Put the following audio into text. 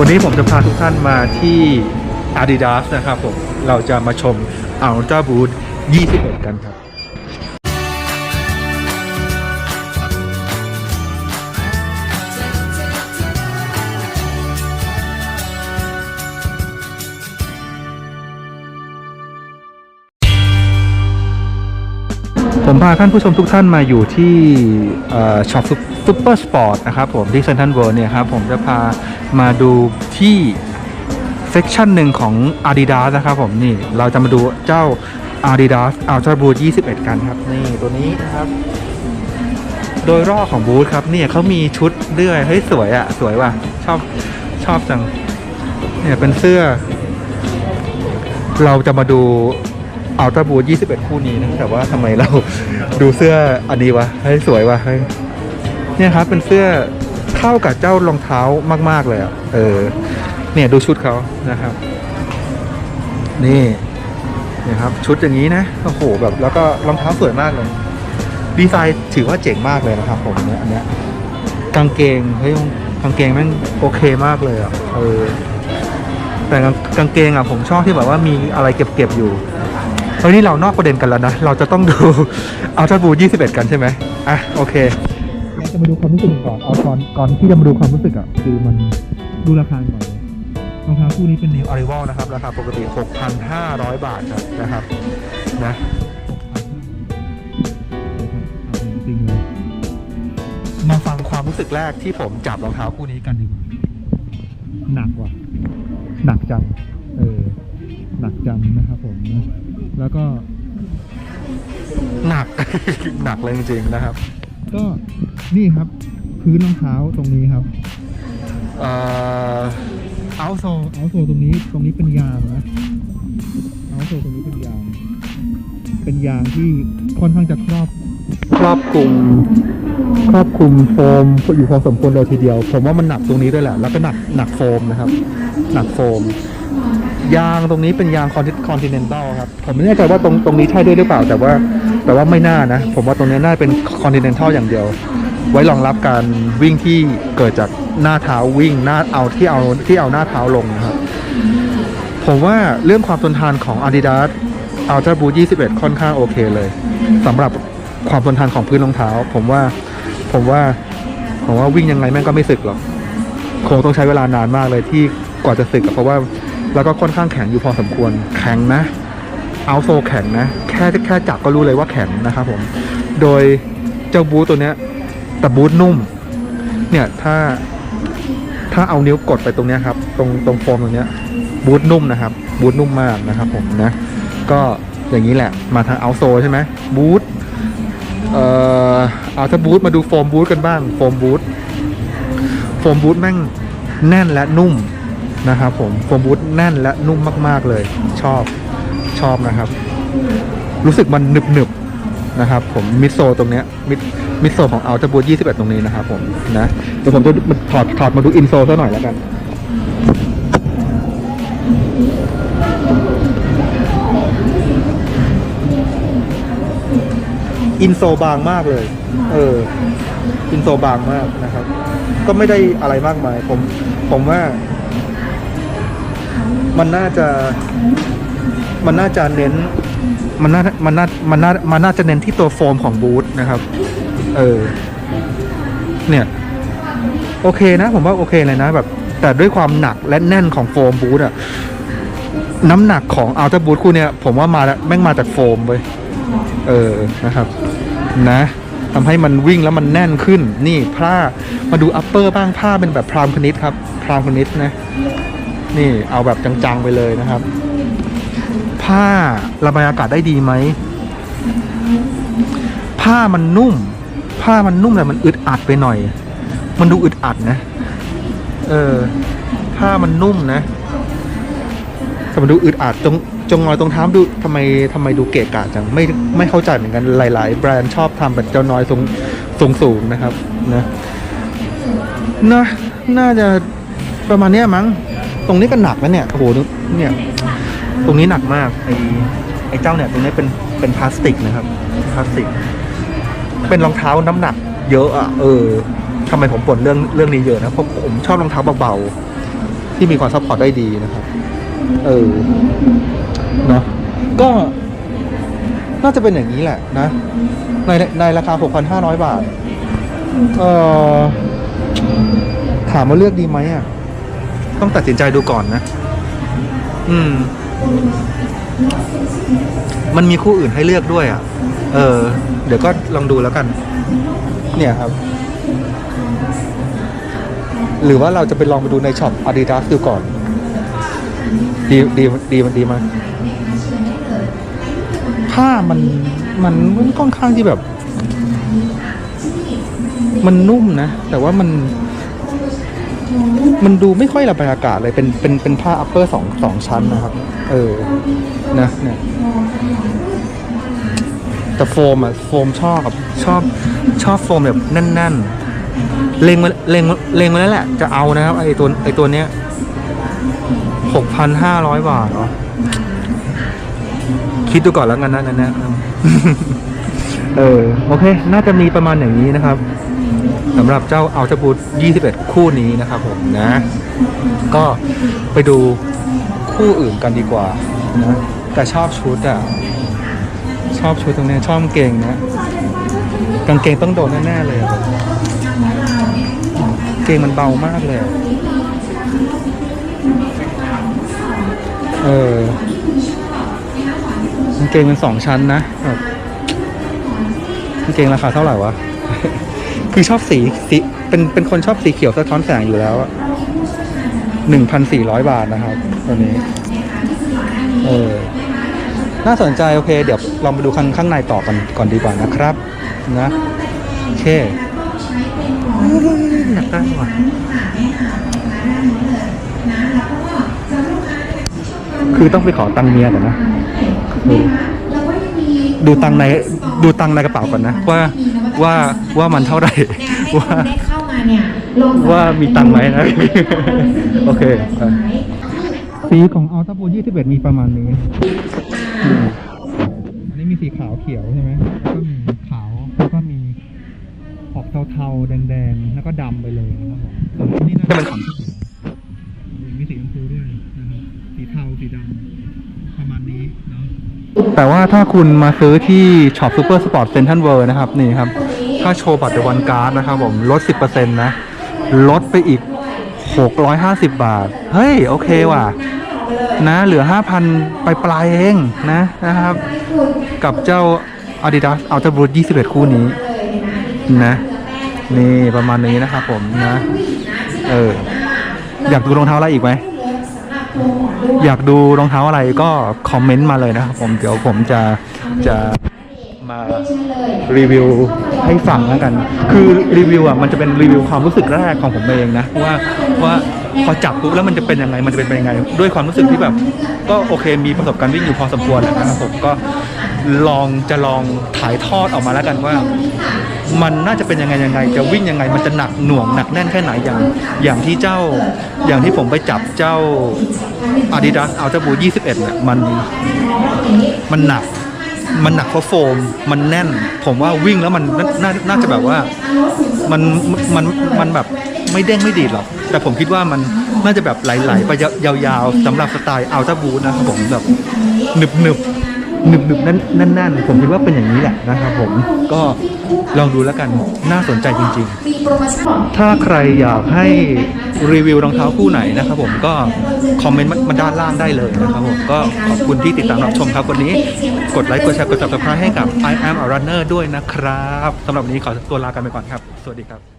วันนี้ผมจะพาทุกท่านมาที่ Adidas นะครับผม เราจะมาชม Ultra Boost 21 กันครับ ผมพาท่านผู้ชมทุกท่านมาอยู่ที่ช็อปซุปเปอร์สปอร์ตนะครับผมที่เซนทันเวิร์เนี่ยครับผมจะพามาดูที่เซกชันหนึ่งของ Adidas นะครับผมนี่เราจะมาดูเจ้า Adidas Ultra Boost 21 กันครับ นี่ตัวนี้นะครับ โดยรอบของบูธครับเนี่ยเขามีชุดเลื่อยเฮ้ยสวยอะ่ะ สวยว่ะ ชอบชอบจัง เนี่ยเป็นเสื้อ เราจะมาดู อัลตร้าบู21 คู่นี้นะแต่ว่าทำไมเราดูเสื้ออันนี้วะเฮ้สวยวะเฮ้เนี่ยครับเป็นเสื้อเข้ากับเจ้ารองเท้ามาก ๆ เลยอะเออ เนี่ยดูชุดเขานะครับ นี่นี่ครับ ชุดอย่างนี้นะโอ้โหแบบแล้วก็รองเท้าสวยมากเลย ดีไซน์ถือว่าเจ๋งมากเลยนะครับ ผมเนี่ยอันเนี้ยกางเกงเฮ้ยกางเกงแม่งโอเคมากเลยอะเออแต่กางกางเกงอะผมชอบที่แบบว่ามีอะไรเก็บๆอยู่ เฮ้ยนี่เรานอกประเด็นกันแล้วนะ เราจะต้องดูอัลตร้าบู21 กันใช่ไหมอะโอเคเราจะมาดูความรู้สึกก่อนเอาก่อนก่อนที่จะมาดูความรู้สึกอะคือมันดูราคาก่อนเลยรองเท้าคู่นี้เป็น New Arrival นะครับราคาปกติ 6,500 บาทครับนะครับนะจริงเลยมาฟังความรู้สึกแรกที่ผมจับรองเท้าคู่นี้กันดีกว่าหนักว่ะหนักจังเออหนักจังนะครับผมนะ แล้วก็ หนัก หนักเลยจริงๆนะครับ ก็นี่ครับ พื้นรองเท้าตรงนี้ครับเอ่อเอาโซเอาโซตรงนี้ตรงนี้เป็นยางนะเอาโซตรงนี้เป็นยาง เป็นยางที่ค่อนข้างจะครอบครอบคลุมครอบคลุมโฟมอยู่พอสมควรเลยทีเดียว ผมว่ามันหนักตรงนี้ด้วยแหละ แล้วก็หนักหนักโฟมนะครับ หนักโฟม ยางตรงนี้เป็นยางคอนติเนนตัลครับ ผมไม่แน่ใจว่าตรงตรงนี้ใช่ด้วยหรือเปล่า แต่ว่าแต่ว่าไม่น่านะ ผมว่าตรงนี้น่าเป็นคอนติเนนตัลอย่างเดียว ไว้รองรับการวิ่งที่เกิดจากหน้าเท้าวิ่งหน้าเอาที่เอาที่เอาหน้าเท้าลงครับ ผมว่าเรื่องความทนทานของ Adidas Ultra Boost 21 ค่อนข้างโอเคเลยสำหรับความทนทานของพื้นรองเท้า ผมว่าผมว่าผมว่าวิ่งยังไงแม่งก็ไม่สึกหรอกคงต้องใช้เวลานานมากเลยที่กว่าจะสึกเพราะว่า แล้วก็ค่อนข้างแข็งอยู่พอสมควรแข็งนะเอาโซแข็งนะ แค่แค่จับก็รู้เลยว่าแข็งนะครับผม โดยเจ้าบูทตัวเนี้ยแต่บูทนุ่ม เนี่ยถ้าถ้าเอานิ้วกดไปตรงเนี้ยครับ ตรงตรงโฟมตรงเนี้ยบูทนุ่มนะครับ บูทนุ่มมากนะครับผมนะ ก็อย่างนี้แหละมาทางเอาโซใช่ไหมบูทเอ่อเอาถ้าบูทมาดูโฟมบูทกันบ้างโฟมบูทโฟมบูทแม่งแน่นและนุ่ม นะครับผมโฟมบูทแน่นและนุ่มมาก ๆ เลยชอบชอบนะครับ รู้สึกมันหนึบหนึบนะครับ ผมมิโซตรงเนี้ยมิมิโซของเอาจะบูท21 ตรงนี้นะครับผมนะเดี๋ยวผมจะถอดถอดมาดูอินโซซะหน่อยแล้วกันอินโซบางมากเลย เออ อินโซบางมากนะครับ ก็ไม่ได้อะไรมากมาย ผม ผมว่า มันน่าจะ มันน่าจะเน้น มันน่า มันน่า มันน่า มันน่าจะเน้นที่ตัวโฟมของบูธนะครับ เออ เนี่ย โอเคนะ ผมว่าโอเคเลยนะแบบ แต่ด้วยความหนักและแน่นของโฟมบูธอะน้ำหนักของอัลตร้าบูธคู่เนี้ยผมว่ามาแม่งมาจากโฟมเว้ย เออ นะครับ นะทำให้มันวิ่งแล้วมันแน่นขึ้น นี่ผ้า มาดูอัปเปอร์บ้างผ้าเป็นแบบพรามคณิตครับ พรามคณิตนะ นี่เอาแบบจังๆไปเลยนะครับ ผ้าระบายอากาศได้ดีไหม ผ้ามันนุ่ม ผ้ามันนุ่มแต่มันอึดอัดไปหน่อย มันดูอึดอัดนะ เออ ผ้ามันนุ่มนะแต่มันดูอึดอัดตรงจงงอยตรงเท้าดูทำไมทำไมดูเกะกะจังไม่ไม่เข้าใจเหมือนกันหลาย ๆ แบรนด์ชอบทำแบบเจ้าน้อยทรงทรงสูงนะครับนะนะน่าจะประมาณนี้มั้ง ตรงนี้ก็หนักนะเนี่ยโอ้โหเนี่ยตรงนี้หนักมากไอไอเจ้าเนี่ยตรงนี้เป็นเป็นพลาสติกนะครับพลาสติก เป็นรองเท้าน้ำหนัก เยอะอะเออทำไมผมบ่นเรื่องเรื่องนี้เยอะนะเพราะผมชอบรองเท้าเบาๆที่มีความซัพพอร์ตได้ดีนะครับ เออเนาะก็น่าจะเป็นอย่างนี้แหละนะ ในในราคา 6,500 บาท เอ่อ ถามว่าเลือกดีไหมอะ ต้องตัดสินใจดูก่อนนะ อืม มันมีคู่อื่นให้เลือกด้วยอะ เออ เดี๋ยวก็ลองดูแล้วกัน เนี่ยครับ หรือว่าเราจะไปลองไปดูในช็อป Adidas ดูก่อน ดีดีดีมันดีมากผ้ามันมันค่อนข้างที่แบบ มันนุ่มนะ แต่ว่ามัน มันดูไม่ค่อยระบายอากาศเลยเป็นเป็นเป็นผ้าอัปเปอร์สองสองชั้นนะครับ เออนะเนี่ยแต่โฟมอะโฟมชอบครับชอบชอบโฟมแบบแน่นๆเล็งมาเล็งมาเล็งมาแล้วแหละ จะเอานะครับไอตัวไอตัวเนี้ยหกพันห้าร้อยบาทเหรอคิดดูก่อนแล้วกันนะนั่นนะเออ โอเค น่าจะมีประมาณอย่างนี้นะครับ สำหรับเจ้าอัลตบูท21 คู่นี้นะครับผมนะ ก็ไปดูคู่อื่นกันดีกว่านะแต่ชอบชุดอะ ชอบชุดตรงนี้ชอบกางเกงนะ กางเกงต้องโดนแน่ๆเลยเกงมันเบามากเลย เออกางเกงมันสองชั้นนะแบบกางเกงราคาเท่าไหร่วะ คือชอบสีสีเป็นเป็นคนชอบสีเขียวสะท้อนแสงอยู่แล้วอะหนึ่งพันสี่ร้อยบาทนะครับ ตัวนี้ เออ น่าสนใจโอเค เดี๋ยวลองไปดูข้างข้างในต่อกันก่อนดีกว่านะครับ นะโอเคหนักได้ว่ะคือต้องไปขอตังเมียก่อนนะ ดูตังในดูตังในกระเป๋าก่อนนะ ว่า ว่าว่ามันเท่าไหร่ว่าได้เข้ามาเนี่ยลงว่ามีตังค์ไหมนะโอเคไปสีของอัลต้าบู21มีประมาณนี้อันนี้มีสีขาวเขียวใช่ไหมแล้วก็มีขาวแล้วก็มีออกเทาๆแดงๆแล้วก็ดำไปเลยนะครับผมส่วนอันนี้น่าจะเป็นของ แต่ว่าถ้าคุณมาซื้อที่ช็อปซูเปอร์สปอร์ตเซ็นทรัลเวิร์นะครับ นี่ครับ ถ้าโชว์บัตรเดวันการ์ดนะครับผมลด 10%นะ ลดไปอีก 650 บาท เฮ้ย โอเคว่ะ นะเหลือ 5,000 ไปปลายเองนะนะครับ กับเจ้า Adidas Ultra b o o t 21 คู่นี้ นะ นี่ประมาณนี้นะครับผมนะ เออ อยากดูรองเท้าอะไรอีกไหม อยากดูรองเท้าอะไรก็คอมเมนต์มาเลยนะครับผมเดี๋ยวผมจะจะมารีวิวให้ฟังแล้วกัน คือรีวิวอะมันจะเป็นรีวิวความรู้สึกแรกของผมเองนะว่าว่าพอจับปุ๊บแล้วมันจะเป็นยังไงมันจะเป็นยังไง ด้วยความรู้สึกที่แบบ ก็โอเคมีประสบการณ์วิ่งอยู่พอสมควรแหละนะครับผมก็ ลองจะลองถ่ายทอดออกมาแล้วกันว่า มันน่าจะเป็นยังไงยังไง จะวิ่งยังไงมันจะหนักหน่วงหนักแน่นแค่ไหนอย่าง อย่างที่เจ้าอย่างที่ผมไปจับเจ้า Adidas Ultra Boost 21เนี่ยมันมันหนักมันหนักเพราะโฟม มันแน่น ผมว่าวิ่งแล้วมันนน่าน่าจะแบบว่ามันมันมันแบบไม่เด้งไม่ดีดหรอก แต่ผมคิดว่ามันน่าจะแบบไหลๆไปยาวๆสำหรับสไตล์ Ultra Boost นะครับผมแบบหนึบ หนึบหนึบนึบๆแน่นแน่นๆผมคิดว่าเป็นอย่างนี้แหละนะครับผมก็ลองดูแล้วกันน่าสนใจจริง ๆ ถ้าใครอยากให้รีวิวรองเท้าคู่ไหนนะครับผมก็คอมเมนต์มาด้านล่างได้เลยนะครับผมก็ขอบคุณที่ติดตามรับชมครับวันนี้ กดไลค์กดแชร์กด subscribe ให้กับ I am a runner ด้วยนะครับสำหรับวันนี้ขอตัวลากันไปก่อนครับ สวัสดีครับ